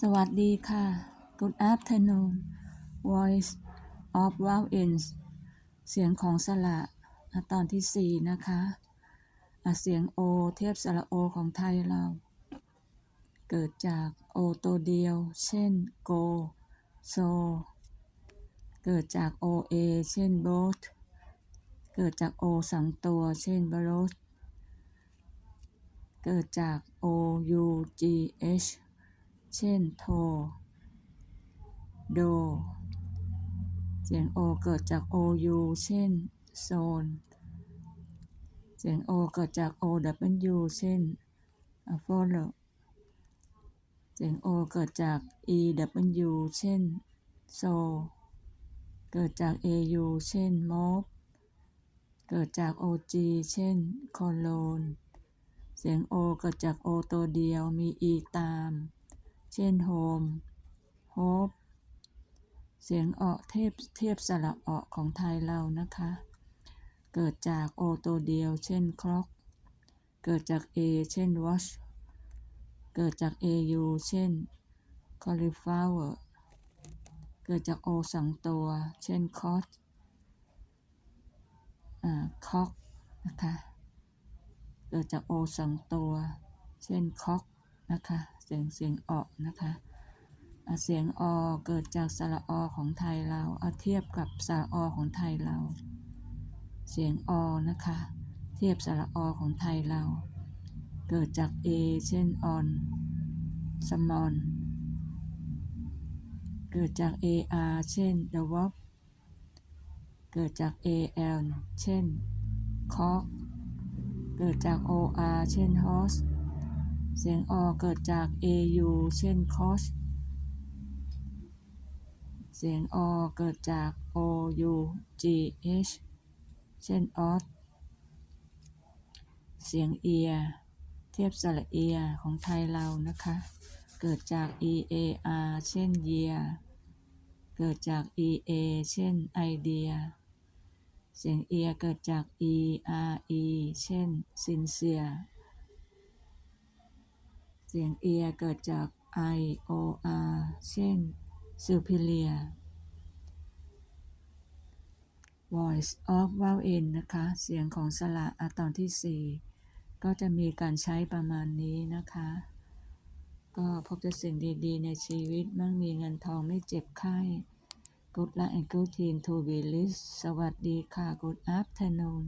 สวัสดีค่ะ Good afternoon Voice of Vowels เสียงของสระอะตอนที่ 4 นะคะอะเสียงโอเทียบสระโอของไทยเรา เกิดจากโอตัวเดียว เช่น go so เกิดจาก oa เช่น boat เกิดจาก o สองตัว เช่น boat เกิดจาก o u g h เช่น โท โด เสียง o เกิดจาก ou เช่น โซน เสียง o เกิดจาก ow เช่น follow เสียง o เกิดจาก ew เช่น so เกิดจาก au เช่น move เกิดจาก og เช่น cologne เสียง o เกิดจาก o ตัวเดียวมี e ตาม เช่น home hope เสียงออกเทียบเทียบสระออกของไทยเรานะคะ เกิดจาก o ตัวเดียว เช่น clock เกิดจาก a เช่น watch เกิดจาก au เช่น cauliflower เกิดจาก o สองตัว เช่น cot อ่า cock นะคะ เกิดจาก o สองตัว เช่น cock นะคะ เสียงเสียงออกนะคะเสียงอเกิดจากสระอของไทยเราเอาเทียบกับสระอของไทยเรา เสียงอนะคะ เทียบสระอของไทยเรา เกิดจาก a เช่น on small เกิดจาก ar เช่น the wop เกิดจาก al เช่น cock เกิดจาก or เช่น horse เสียงอเกิดจาก au เช่น coach เสียงอเกิดจาก ou gh เช่น ought เสียงเอียเทียบสระเอียของไทยเรานะคะ เกิดจาก ear เช่น year เกิดจาก ea เช่น idea เสียงเอียเกิดจาก ere เช่น sincere สียงเอียเกิดจาก ior เช่น superior voice of vowel นะคะ เสียงของสระอะตอนที่ 4 ก็จะมีการใช้ประมาณนี้นะคะ ก็พบแต่สิ่งดีๆ ในชีวิตมั่งมีเงินทองไม่เจ็บไข้ Good luck and good team to be rich สวัสดีค่ะ Good afternoon